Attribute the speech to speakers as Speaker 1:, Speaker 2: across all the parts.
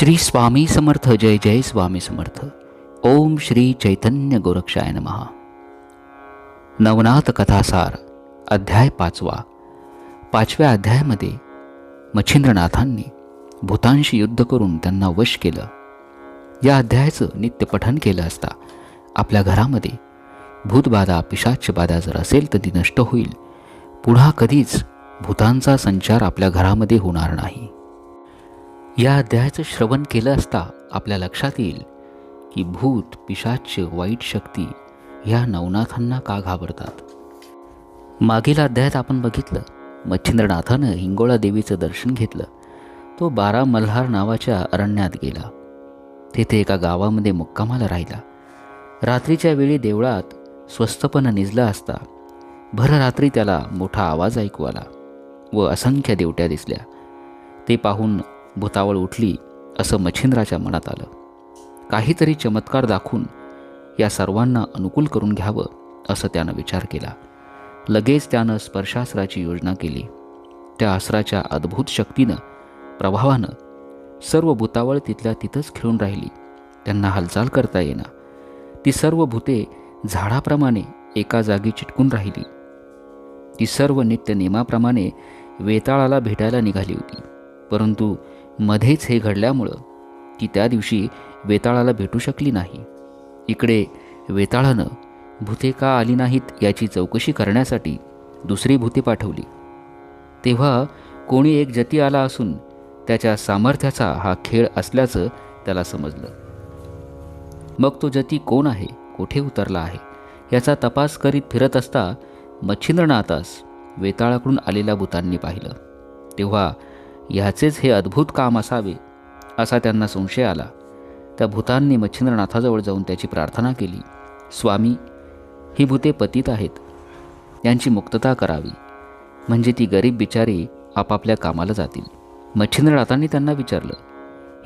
Speaker 1: श्री स्वामी समर्थ जय जय स्वामी समर्थ. ओम श्री चैतन्य गोरक्षाय नमहा नवनाथ कथासार अध्याय पाचवा. पाचव्या अध्यायामध्ये मच्छिंद्रनाथांनी भूतांशी युद्ध करून त्यांना वश केलं. या अध्यायाचं नित्य पठन केलं असता आपल्या घरामध्ये भूतबाधा पिशाचबाधा जर असेल तर ती नष्ट होईल. पुन्हा कधीच भूतांचा संचार आपल्या घरामध्ये होणार नाही. या अध्यायाचं श्रवण केलं असता आपल्या लक्षात येईल की भूत पिशाच वाईट शक्ती ह्या नवनाथांना का घाबरतात? मागील अध्यायात आपण बघितलं मच्छिंद्रनाथानं हिंगोळा देवीचं दर्शन घेतलं. तो बारा मल्हार नावाच्या अरण्यात गेला. तेथे एका गावामध्ये मुक्कामाला राहिला. रात्रीच्या वेळी देवळात स्वस्तपणं निजला असता भर रात्री त्याला मोठा आवाज ऐकू आला व असंख्य देवट्या दिसल्या. ते पाहून भुतावळ उठली असं मच्छिंद्राच्या मनात आलं. काहीतरी चमत्कार दाखवून या सर्वांना अनुकूल करून घ्यावं असं त्यानं विचार केला. लगेच त्यानं स्पर्शास्त्राची योजना केली. त्या अस्त्राच्या अद्भुत शक्तीनं प्रभावानं सर्व भूतावळ तिथल्या तिथंच खेळून राहिली. त्यांना हालचाल करता येणार ती सर्व भूते झाडाप्रमाणे एका जागी चिटकून राहिली. ती सर्व नित्य नियमाप्रमाणे वेताळाला भेटायला निघाली होती. परंतु मध्येच हे घडल्यामुळं ती त्या दिवशी वेताळाला भेटू शकली नाही. इकडे वेताळानं भूते का आली नाहीत याची चौकशी करण्यासाठी दुसरी भूते पाठवली. तेव्हा कोणी एक जती आला असून त्याच्या सामर्थ्याचा हा खेळ असल्याचं त्याला समजलं. मग तो जती कोण आहे कुठे उतरला आहे याचा तपास करीत फिरत असता मच्छिंद्रनाथास वेताळाकडून आलेल्या भूतांनी पाहिलं. तेव्हा ह्याचेच हे अद्भुत काम असावे असा त्यांना संशय आला. त्या भूतांनी मच्छिंद्रनाथाजवळ जाऊन त्याची प्रार्थना केली. स्वामी ही भूते पतित आहेत. यांची मुक्तता करावी. म्हणजे ती गरीब बिचारी आपापल्या कामाला जातील. मच्छिंद्रनाथांनी त्यांना विचारलं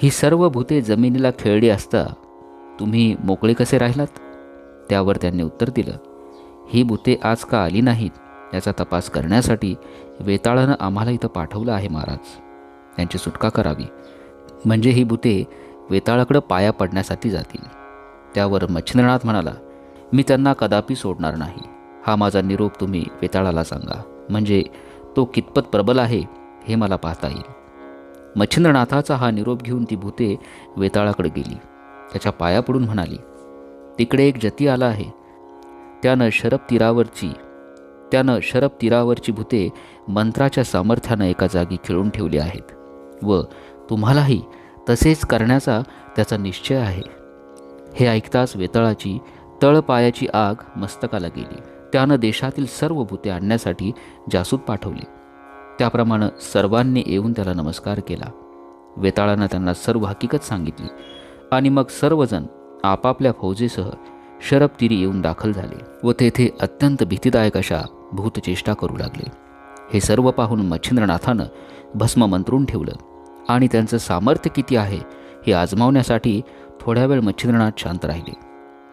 Speaker 1: ही सर्व भूते जमिनीला खेळली असता तुम्ही मोकळे कसे राहिलात? त्यावर त्यांनी उत्तर दिलं ही भूते आज का आली नाहीत याचा तपास करण्यासाठी वेताळानं आम्हाला इथं पाठवलं आहे महाराज. यांची सुटका करावी. म्हणजे ही भूते वेताळाकडं पाया पडण्यासाठी जातील. त्यावर मच्छिंद्रनाथ म्हणाला मी त्यांना कदापि सोडणार नाही. हा माझा निरोप तुम्ही वेताळाला सांगा. म्हणजे तो कितपत प्रबल आहे हे मला पाहता येईल. मच्छिंद्रनाथाचा हा निरोप घेऊन ती भूते वेताळाकडे गेली. त्याच्या पाया पडून म्हणाली तिकडे एक जती आला आहे. त्यानं शरब तीरावरची त्यानं शरब तीरावरची भूते मंत्राच्या सामर्थ्यानं एका जागी खिळून ठेवली आहेत. व तुम्हालाही तसेच करण्याचा त्याचा निश्चय आहे. हे ऐकताच वेताळाची तळपायाची आग मस्तकाला गेली. त्यानं देशातील सर्व भूते आणण्यासाठी जासूद पाठवले. त्याप्रमाणे सर्वांनी येऊन त्याला नमस्कार केला. वेताळानं त्यांना सर्व हकीकत सांगितली आणि मग सर्वजण आपापल्या फौजेसह शरब तिरी येऊन दाखल झाले व तेथे अत्यंत भीतीदायक अशा भूतचेष्टा करू लागले. हे सर्व पाहून मच्छिंद्रनाथानं भस्म मंत्रून ठेवलं. आणि त्यांचं सामर्थ्य किती आहे हे आजमावण्यासाठी थोड्या वेळ मच्छिंद्रनाथ शांत राहिले.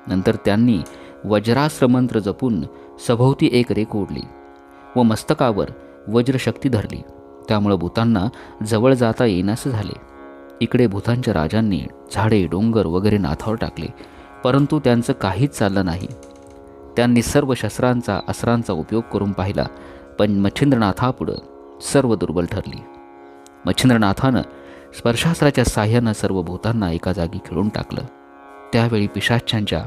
Speaker 1: नंतर त्यांनी वज्रास्त्रमंत्र जपून सभोवती एक रेख ओढली व मस्तकावर वज्रशक्ती धरली. त्यामुळं भूतांना जवळ जाता येण्यास झाले. इकडे भूतांच्या राजांनी झाडे डोंगर वगैरे नाथावर टाकले परंतु त्यांचं काहीच चाललं नाही. त्यांनी सर्व शस्त्रांचा अस्त्रांचा उपयोग करून पाहिला पण मच्छिंद्रनाथापुढं सर्व दुर्बल ठरली. मच्छिंद्रनाथानं स्पर्शास्त्राच्या साह्यानं सर्व भूतांना एका जागी खेळून टाकलं. त्यावेळी पिशाच्यांच्या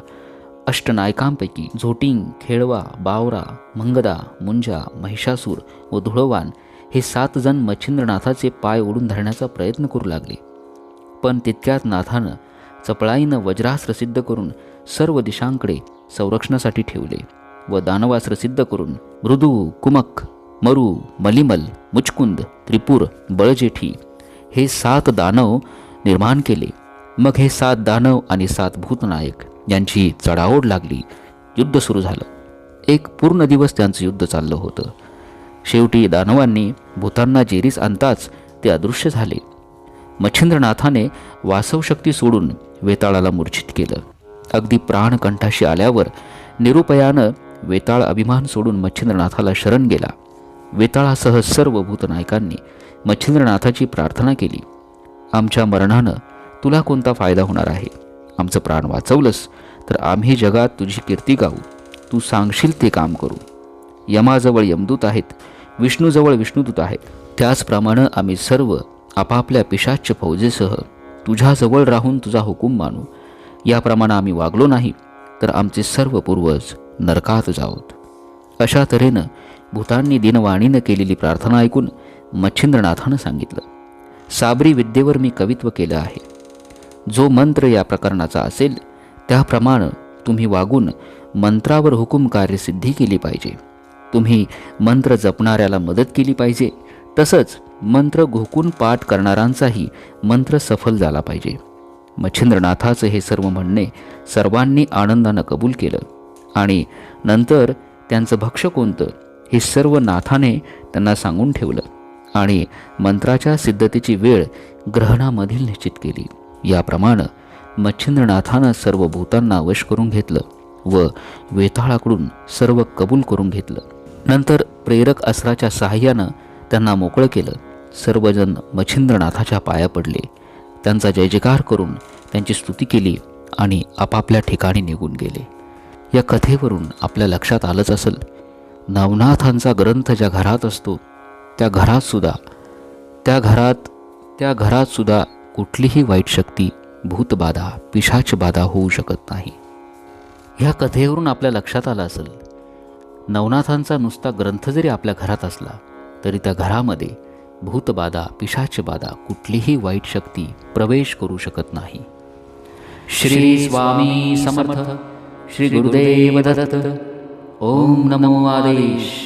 Speaker 1: अष्टनायकांपैकी झोटिंग खेळवा बावरा मंगदा मुंजा महिषासूर व धुळवान हे सात जण मच्छिंद्रनाथाचे पाय ओढून धरण्याचा प्रयत्न करू लागले. पण तितक्यात नाथानं चपळाईनं वज्रास्त्र सिद्ध करून सर्व दिशांकडे संरक्षणासाठी ठेवले व दानवास्त्र सिद्ध करून मृदू कुमक मरू मलिमल मुचकुंद त्रिपूर बळजेठी हे सात दानव निर्माण केले. मग हे सात दानव आणि सात भूतनायक यांची चढाओढ लागली. युद्ध सुरू झालं. एक पूर्ण दिवस त्यांचं युद्ध चाललं होतं. शेवटी दानवांनी भूतांना जेरीस आणताच ते अदृश्य झाले. मच्छिंद्रनाथाने वासवशक्ती सोडून वेताळाला मूर्छित केलं. अगदी प्राणकंठाशी आल्यावर निरुपयानं वेताळ अभिमान सोडून मच्छिंद्रनाथाला शरण गेला. वेताळासह सर्व भूतनायकांनी मच्छिंद्रनाथाची प्रार्थना केली. आमच्या मरणानं तुला कोणता फायदा होणार आहे? आमचं प्राण वाचवलंस तर आम्ही जगात तुझी कीर्ती गाऊ. तू सांगशील ते काम करू. यमाजवळ यमदूत आहेत विष्णूजवळ विष्णुदूत आहेत. त्याचप्रमाणे आम्ही सर्व आपापल्या पिशाच्य फौजेसह तुझ्याजवळ राहून तुझा हुकूम मानू. याप्रमाणे आम्ही वागलो नाही तर आमचे सर्व पूर्वज नरकात जाऊत अशा तऱ्हेनं भूतांनी दिनवाणीनं केलेली प्रार्थना ऐकून मच्छिंद्रनाथानं सांगितलं साबरी विद्येवर मी कवित्व केलं आहे. जो मंत्र या प्रकरणाचा असेल त्याप्रमाणे तुम्ही वागून मंत्रावर हुकूम कार्यसिद्धी केली पाहिजे. तुम्ही मंत्र जपणाऱ्याला मदत केली पाहिजे तसंच मंत्र घोकून पाठ करणाऱ्यांचाही मंत्र सफल झाला पाहिजे. मच्छिंद्रनाथाचं हे सर्व म्हणणे सर्वांनी आनंदानं कबूल केलं. आणि नंतर त्यांचं भक्ष कोणतं? हे सर्व नाथाने त्यांना सांगून ठेवलं आणि मंत्राच्या सिद्धतेची वेळ ग्रहणामधील निश्चित केली. याप्रमाणे मच्छिंद्रनाथानं सर्व भूतांना वश करून घेतलं व वेताळाकडून सर्व कबूल करून घेतलं. नंतर प्रेरक अस्त्राच्या सहाय्यानं त्यांना मोकळं केलं. सर्वजण मच्छिंद्रनाथाच्या पाया पडले. त्यांचा जयजयकार करून त्यांची स्तुती केली आणि आपापल्या ठिकाणी निघून गेले. या कथेवरून आपल्या लक्षात आलंच असेल नवनाथांचा ग्रंथ ज्या घरात असतो त्या घरातसुद्धा त्या घरात त्या घरातसुद्धा कुठलीही वाईट शक्ती भूतबाधा पिशाच बाधा होऊ शकत नाही. ह्या कथेवरून आपल्या लक्षात आलं असेल नवनाथांचा नुसता ग्रंथ जरी आपल्या घरात असला तरी त्या घरामध्ये भूतबाधा पिशाचबाधा कुठलीही वाईट शक्ती प्रवेश करू शकत नाही. श्री स्वामी समर्थ श्री गुरुदेव दत्त ओम नमो आदेश